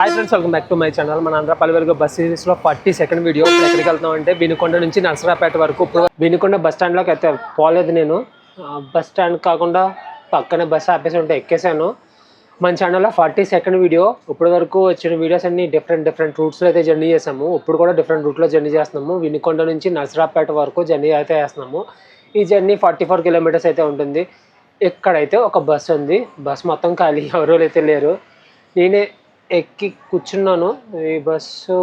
Hi friends welcome back to my channel మన ఆంధ్ర వరకు bus సిరీస్లో ఫార్టీ సెకండ్ వీడియో ఎక్కడికి వెళ్తాం అంటే వినుకొండ నుంచి నర్సరాపేట వరకు. ఇప్పుడు వినుకొండ బస్ స్టాండ్లోకి అయితే పోలేదు నేను. బస్ స్టాండ్ కాకుండా పక్కనే బస్ ఆపేసి ఉంటే ఎక్కేసాను. మన ఛానల్లో ఫార్టీ సెకండ్ వీడియో ఇప్పటి వరకు వచ్చిన వీడియోస్ అన్ని డిఫరెంట్ డిఫరెంట్ రూట్స్లో అయితే జర్నీ చేసాము. ఇప్పుడు కూడా డిఫరెంట్ రూట్లో జర్నీ చేస్తున్నాము. వినుకొండ నుంచి నర్సరాపేట వరకు జర్నీ అయితే చేస్తున్నాము. ఈ జర్నీ ఫార్టీ ఫోర్ కిలోమీటర్స్ అయితే ఉంటుంది. ఇక్కడైతే ఒక బస్ ఉంది బస్ మొత్తం ఖాళీ ఎవరూ అయితే లేరు. నేనే ఎక్కి కూర్చున్నాను. ఈ బస్సు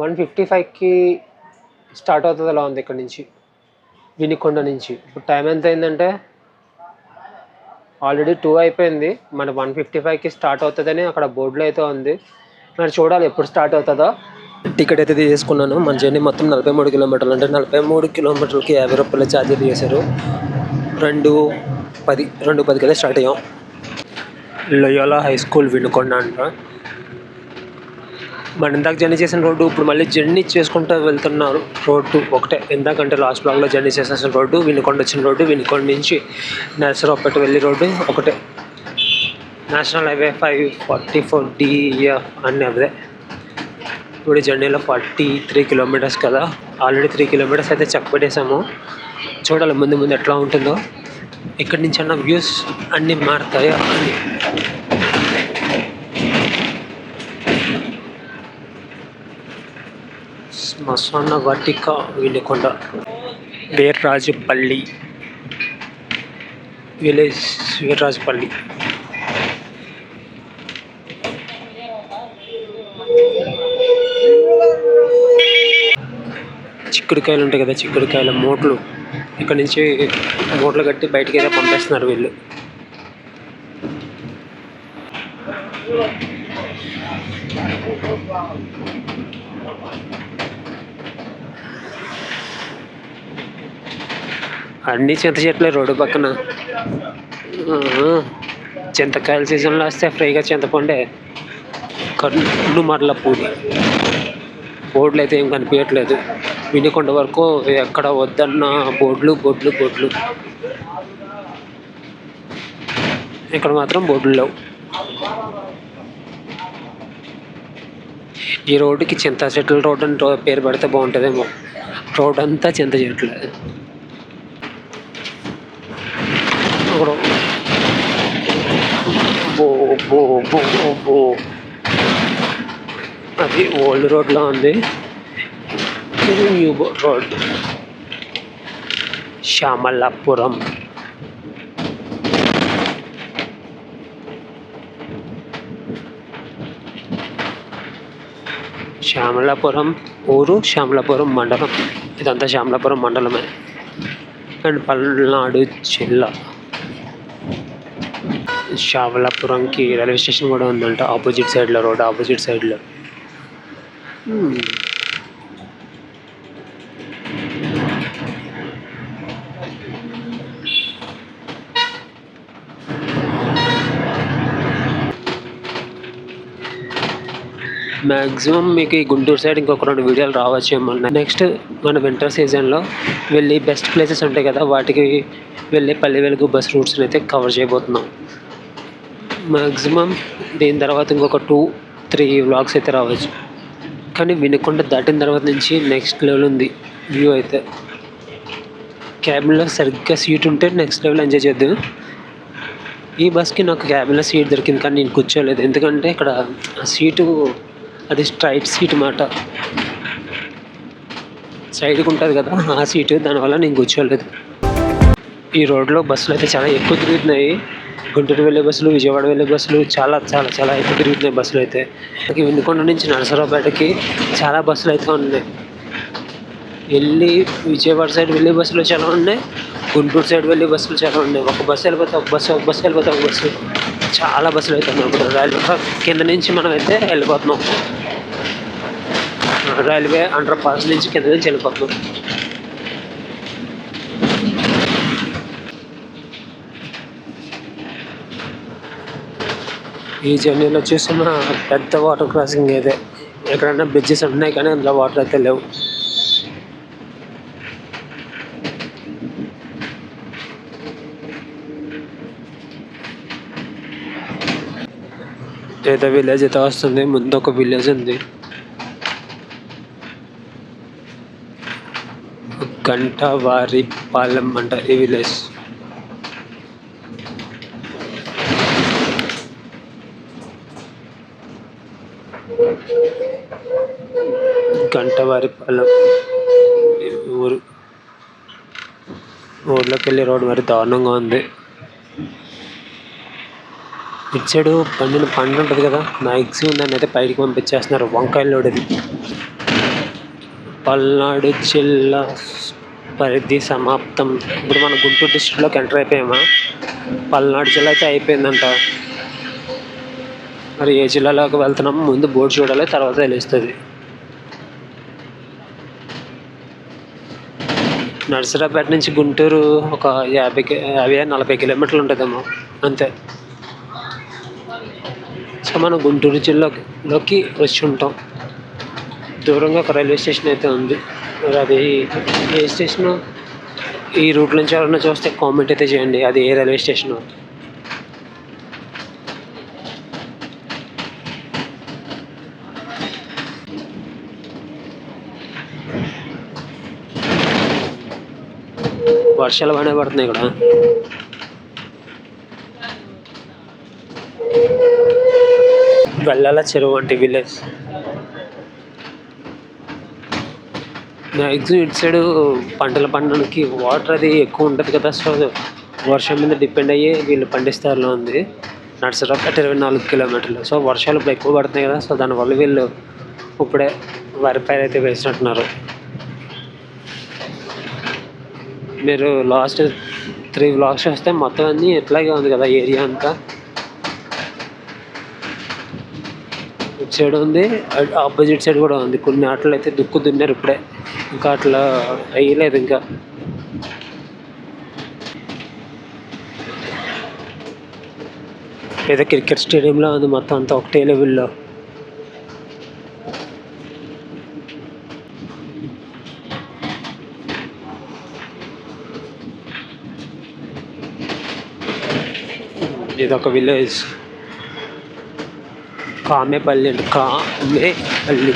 వన్ ఫిఫ్టీ ఫైవ్కి స్టార్ట్ అవుతుంది అలా ఉంది ఇక్కడ నుంచి. వినికొండ నుంచి. ఇప్పుడు టైం ఎంత అయిందంటే ఆల్రెడీ టూ అయిపోయింది. మన వన్ ఫిఫ్టీ ఫైవ్కి స్టార్ట్ అవుతుందని అక్కడ బోర్డులో అయితే ఉంది. మరి చూడాలి ఎప్పుడు స్టార్ట్ అవుతుందో. టికెట్ అయితే తీసుకున్నాను మన జర్నీ మొత్తం నలభై మూడు కిలోమీటర్లు. అంటే నలభై మూడు కిలోమీటర్లకి యాభై రూపాయల ఛార్జీలు చేశారు రెండు పది రెండు పదికి అయితే స్టార్ట్ అయ్యాం. లొయోలా హై స్కూల్ వినుకొండ అంట. మనం ఇందాక జర్నీ చేసిన రోడ్డు ఇప్పుడు మళ్ళీ జర్నీ చేసుకుంటూ వెళ్తున్నారు రోడ్డు ఒకటే. ఇందాకంటే లాస్ట్ బ్లాక్లో జర్నీ చేసేసిన రోడ్డు వినుకొండ వచ్చిన రోడ్డు వినుకొండ నుంచి నర్సరావుపేట వెళ్ళి రోడ్డు ఒకటే. National highway five forty four DF అని అవే ఇప్పుడు జర్నీలో ఫార్టీ త్రీ కిలోమీటర్స్ కదా. ఆల్రెడీ త్రీ కిలోమీటర్స్ అయితే చెక్ పెట్టేసాము చూడాలి ముందు ముందు ఎట్లా ఉంటుందో. ఇక్కడి నుంచి అన్న వ్యూస్ అన్నీ మారుతాయో? అని శ్మశాన వాటిక వినుకొండ వీర్రాజుపల్లి. విలేజ్ వీర్రాజుపల్లి. చిక్కుడుకాయలు ఉంటాయి కదా చిక్కుడుకాయల మూటలు. ఇక్కడ నుంచి బోట్లు కట్టి బయటికి అయితే పంపేస్తున్నారు వీళ్ళు. అన్నీ చింత చెట్లే రోడ్డు పక్కన. చింతకాయల సీజన్లో వస్తే ఫ్రీగా చింతపండే కన్ను మరల పూడి బోర్డులు అయితే ఏం కనిపించట్లేదు. వినుకొండ వరకు ఎక్కడ వద్దన్న బోర్డులు బోర్డులు బోర్డులు ఇక్కడ మాత్రం బోర్డులు లేవు. ఈ రోడ్డుకి చింత చెట్ల రోడ్ అని రో- పేరు పెడితే బాగుంటుందేమో. రోడ్ అంతా చింత చెట్లు. అక్కడ బో బో బో బో. అది ఓల్డ్ రోడ్లో ఉంది. ఇది న్యూ బో- రోడ్ శ్యామలాపురం శ్యామలాపురం ఊరు శ్యామలాపురం మండలం ఇదంతా శ్యామలాపురం మండలమే అండ్ పల్నాడు జిల్లా శ్యామలాపురంకి రైల్వే స్టేషన్ కూడా ఉందంట ఆపోజిట్ సైడ్లో రోడ్ ఆపోజిట్ సైడ్లో మ్యాక్సిమం మీకు ఈ గుంటూరు సైడ్ ఇంకొక రెండు వీడియోలు రావచ్చేమో నెక్స్ట్ మన వింటర్ సీజన్లో వెళ్ళి బెస్ట్ ప్లేసెస్ ఉంటాయి కదా వాటికి వెళ్ళి పల్లె వెలుగు బస్ రూట్స్ని అయితే కవర్ చేయబోతున్నాం. మ్యాక్సిమం దీని తర్వాత ఇంకొక టూ త్రీ వ్లాగ్స్ అయితే రావచ్చు. కానీ వినుకొండ దాటిన తర్వాత నుంచి నెక్స్ట్ లెవెల్ ఉంది వ్యూ అయితే. క్యాబిన్లో సరిగ్గా సీట్ ఉంటే నెక్స్ట్ లెవెల్ ఎంజాయ్ చేద్దాం. ఈ బస్కి నాకు క్యాబిన్లో సీట్ దొరికింది కానీ నేను కూర్చోలేదు. ఎందుకంటే ఇక్కడ ఆ సీటు అది స్ట్రైట్ సీట్ మాట. సైడ్కి ఉంటుంది కదా ఆ సీటు దానివల్ల నేను కూర్చోలేదు. ఈ రోడ్లో బస్సులు అయితే చాలా ఎక్కువ తిరుగుతున్నాయి. గుంటూరు వెళ్ళే బస్సులు విజయవాడ వెళ్ళే బస్సులు చాలా చాలా చాలా ఎక్కువ తిరుగుతున్నాయి బస్సులు అయితే. మనకి వినుకొండ నుంచి నరసరావుపేటకి చాలా బస్సులు అయితే ఉన్నాయి. వెళ్ళి విజయవాడ సైడ్ వెళ్ళే బస్సులు చాలా ఉన్నాయి. గుంటూరు సైడ్ వెళ్ళే బస్సులు చాలా ఉన్నాయి. ఒక బస్సు వెళ్ళిపోతే ఒక బస్సు ఒక బస్సు వెళ్ళిపోతే ఒక బస్సు చాలా బస్సులు అయితే ఉన్నాయి. ఇప్పుడు రైల్వే కింద నుంచి మనం అయితే వెళ్ళిపోతున్నాం. రైల్వే అండర్ పాస్ నుంచి కింద నుంచి వెళ్ళిపోతున్నాం ఈ జర్నీలో చూసిన పెద్ద వాటర్ క్రాసింగ్ ఇదే ఎక్కడన్నా బ్రిడ్జెస్ ఉన్నాయి కానీ అందులో వాటర్ అయితే లేవు. ఏదో విలేజ్ అయితే వస్తుంది. ముందు ఒక విలేజ్ ఉంది. గంట పాలెం అంట ఈ విలేజ్. గంటవారి పాలెం. ఊరు ఊర్లోకి వెళ్ళే రోడ్డు మరి దారుణంగా ఉంది. ఇచ్చాడు పండిన పండు ఉంటుంది కదా మ్యాక్సిమం దాన్ని అయితే పైకి పంపించేస్తున్నారు వంకాయలోడిది పల్నాడు జిల్లా పరిధి సమాప్తం. ఇప్పుడు మన గుంటూరు డిస్టిక్లోకి ఎంటర్ అయిపోయామా? పల్నాడు జిల్లా అయితే అయిపోయిందంట. మరి ఏ జిల్లాలోకి వెళ్తున్నామో ముందు బోర్డు చూడాలి తర్వాత తెలుస్తుంది. నర్సరాపేట నుంచి గుంటూరు ఒక యాభై కి- యాభై నలభై కిలోమీటర్లు ఉంటుందేమో అంతే. సో మనం గుంటూరు జిల్లాలోకి వచ్చి ఉంటాం. దూరంగా ఒక రైల్వే స్టేషన్ అయితే ఉంది. అది ఏ స్టేషన్? ఈ రూట్ నుంచి ఎవరైనా చూస్తే కామెంట్ అయితే చేయండి. అది ఏ రైల్వే స్టేషన్? వర్షాలు బాగానే పడుతున్నాయి ఇక్కడ. వెళ్ళాల చెరువు అంటే విలేజ్ మ్యాక్సిమం ఇటు సైడ్ పంటలు పండడానికి వాటర్ అది ఎక్కువ ఉంటుంది కదా సో వర్షం మీద డిపెండ్ అయ్యి వీళ్ళు పండిస్తారులో ఉంది. నర్సరాపేట ఇరవై నాలుగు కిలోమీటర్లు. సో వర్షాలు ఇప్పుడు ఎక్కువ పడుతున్నాయి కదా సో దానివల్ల వీళ్ళు ఇప్పుడే వరి పైరు అయితే వేసినట్టున్నారు. మీరు లాస్ట్ త్రీ బ్లాక్స్ వస్తే మొత్తం అన్నీ ఎట్లాగే ఉంది కదా ఏరియా అంతా. ఇటు సైడ్ ఉంది. ఆపోజిట్ సైడ్ కూడా ఉంది. కొన్ని ఆటలు అయితే దుక్కు దున్నారు ఇప్పుడే. ఇంకా అట్లా అయ్యలేదు ఇంకా. ఏదో క్రికెట్ స్టేడియంలో ఉంది మొత్తం అంతా ఒకటే లెవెల్లో. ఇది ఒక విలేజ్. కామేపల్లి అంటే కామేపల్లి.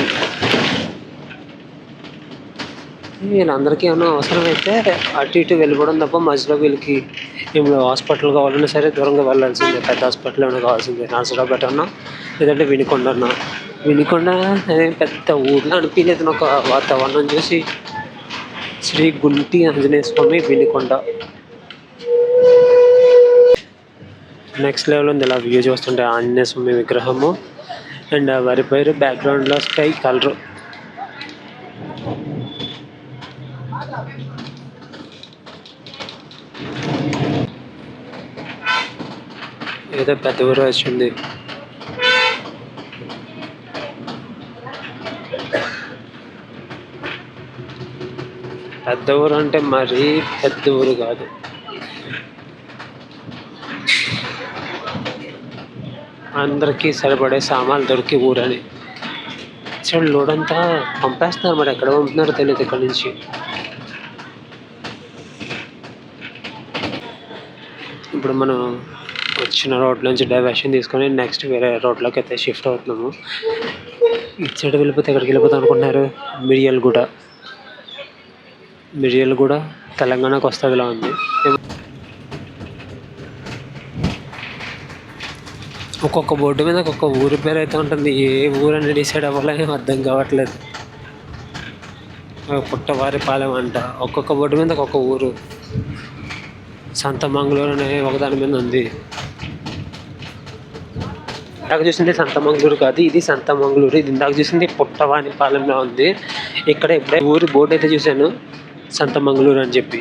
వీళ్ళందరికీ ఏమైనా అవసరమైతే అటు ఇటు వెళ్ళిపోవడం తప్ప మధ్యలో వీళ్ళకి ఇప్పుడు హాస్పిటల్ కావాలన్నా సరే దూరంగా వెళ్ళాల్సిందే. పెద్ద హాస్పిటల్ ఏమైనా కావాల్సిందే. నర్సరాపేట అన్నా లేదంటే వినికొండ అన్నా. వినికొండ అదేం పెద్ద ఊర్లో అనిపించలేదు నాకు వాతావరణం చూసి. శ్రీ గుంటి ఆంజనేయ స్వామి వినుకొండ. నెక్స్ట్ లెవెల్ ఉంది. ఇలా వ్యూ చూస్తుంటే ఆంజనేయ స్వామి విగ్రహము. అండ్ వరి పైరు బ్యాక్గ్రౌండ్లో స్కై కలరు. ఏదో పెద్ద ఊరు వచ్చింది పెద్ద ఊరు అంటే మరీ పెద్ద ఊరు కాదు. అందరికీ సరిపడే సామాన్లు దొరికి ఊరని. చూడు లోడ్ అంతా పంపేస్తున్నారు మరి ఎక్కడ పంపుతున్నారో తెలియదు ఇక్కడ నుంచి. ఇప్పుడు మనం వచ్చిన రోడ్ నుంచి డైవర్షన్ తీసుకొని నెక్స్ట్ వేరే రోడ్లోకి అయితే షిఫ్ట్ అవుతున్నాము. ఇటు సైడ్ వెళ్ళిపోతే ఎక్కడికి వెళ్ళిపోతాం అనుకుంటున్నారు? మిరియల్గూడ. మిరియల్గూడ తెలంగాణకు వస్తుందిలా ఉంది. ఒక్కొక్క బోర్డు మీద ఒక్కొక్క ఊరి పేరు అయితే ఉంటుంది. ఏ ఊరు అని డిసైడ్ అవ్వాలని అర్థం కావట్లేదు. పుట్టవారి పాలెం అంట. ఒక్కొక్క బోర్డు మీద ఒక్కొక్క ఊరు. సంత మంగళూరు అనే ఒకదాని మీద ఉంది. ఇందాక చూసింది సంత మంగళూరు కాదు ఇది సంత మంగళూరు. ఇది ఇందాక చూసింది పుట్టవాని పాలెంలో ఉంది. ఇక్కడ ఇప్పుడే ఊరి బోర్డు అయితే చూశాను సంతమంగళూరు అని చెప్పి.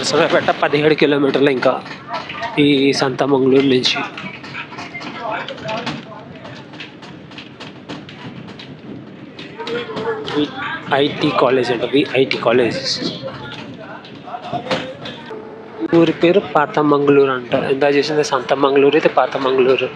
నర్సరాపేట పదిహేడు కిలోమీటర్లు ఇంకా ఈ సంత మంగళూరు నుంచి. ఐటీ కాలేజ్ అంట ఐటీ కాలేజ్. ఊరి పేరు పాత మంగళూరు అంట. ఎంత చేసింది సంత మంగళూరు అయితే పాత మంగళూరు.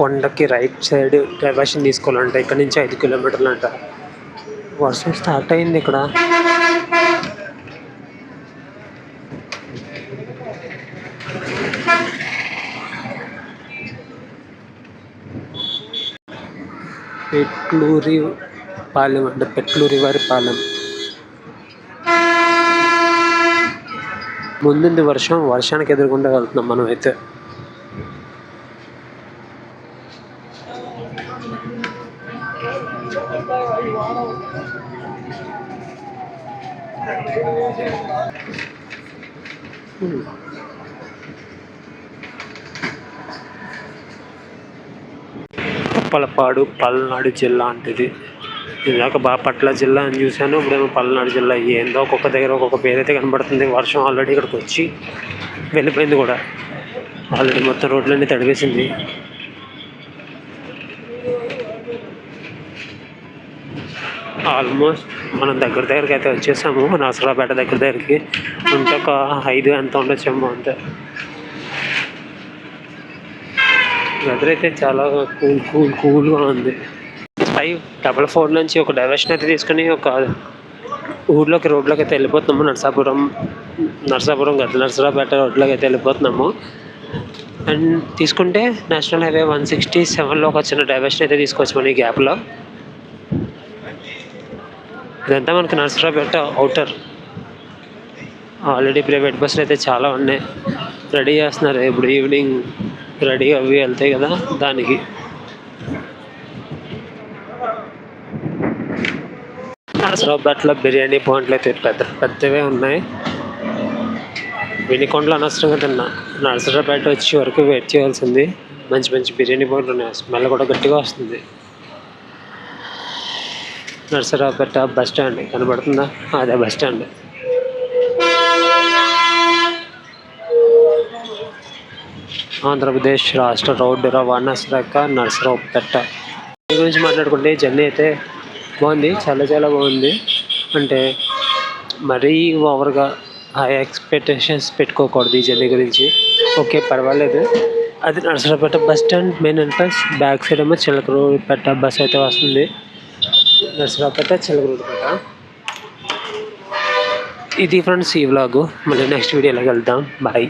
కొండకి రైట్ సైడ్ డైవర్షన్ తీసుకోవాలంట. ఇక్కడ నుంచి ఐదు కిలోమీటర్లు అంట. వర్షం స్టార్ట్ అయింది ఇక్కడ. పెట్లూరి పాలెం అంటే. పెట్లూరి వారి పాలెం. ముందుంది వర్షం. వర్షానికి ఎదుర్కొంటే వెళ్తున్నాం మనం అయితే ఉప్పలపాడు పల్నాడు జిల్లా అంటది. ఇందాక బాపట్ల జిల్లా అని చూశాను ఇప్పుడేమో పల్నాడు జిల్లా ఏందో ఒక్కొక్క దగ్గర ఒక్కొక్క పేరు అయితే కనబడుతుంది. వర్షం ఆల్రెడీ ఇక్కడికి వచ్చి వెళ్ళిపోయింది కూడా. ఆల్రెడీ మొత్తం రోడ్లన్నీ తడివేసింది. ఆల్మోస్ట్ మనం దగ్గర దగ్గరికి అయితే వచ్చేసాము నరసరావుపేట దగ్గర దగ్గరికి. ఉంటే ఒక ఐదు ఎంత ఉండొచ్చేమో అంతే. వెదర్ అయితే చాలా కూల్ కూల్ కూల్గా ఉంది. ఫైవ్ డబల్ ఫోర్ నుంచి ఒక డైవర్షన్ అయితే తీసుకుని ఒక ఊర్లోకి రోడ్లోకి అయితే వెళ్ళిపోతున్నాము. నరసాపురం నరసాపురం గట్ల నరసరాపేట రోడ్లోకి అయితే వెళ్ళిపోతున్నాము. అండ్ తీసుకుంటే నేషనల్ హైవే వన్ సిక్స్టీ సెవెన్లోకి వచ్చిన డైవర్షన్ అయితే తీసుకోవచ్చు మన ఈ గ్యాప్లో ఇదంతా మనకి నర్సరాపేట అవుటర్ ఆల్రెడీ ప్రైవేట్ బస్సులు అయితే చాలా ఉన్నాయి. రెడీ చేస్తున్నారు. ఇప్పుడు ఈవినింగ్ రెడీ అవి వెళ్తాయి కదా దానికి. నరసరావుపేటలో బిర్యానీ పాయింట్లు అయితే పెద్ద పెద్దవే ఉన్నాయి. వినికొండలో అనవసరంగా తిన్నా. నర్సరాపేట వచ్చే వరకు వెయిట్ చేయాల్సింది. మంచి మంచి బిర్యానీ పాయింట్లు ఉన్నాయి. స్మెల్ కూడా గట్టిగా వస్తుంది. నర్సరావుపేట బస్ స్టాండ్ కనబడుతుందా? అదే బస్ స్టాండ్. ఆంధ్రప్రదేశ్ రాష్ట్ర రోడ్డు రవాణా శాఖ నర్సరావుపేట. దీని గురించి మాట్లాడుకుంటే జర్నీ అయితే బాగుంది చాలా చాలా బాగుంది. అంటే మరీ ఓవర్గా హై ఎక్స్పెక్టేషన్స్ పెట్టుకోకూడదు ఈ జర్నీ గురించి. ఓకే పర్వాలేదు. అది Narasaraopet bus stand main entrance back side ఏమో చిలకలూరుపేట బస్ అయితే వస్తుంది. నర్సరావుపేట చిలకలూరుపేట ఇది ఫ్రెండ్స్ ఈ వ్లాగు. మళ్ళీ నెక్స్ట్ వీడియోలోకి వెళ్దాం. బాయ్.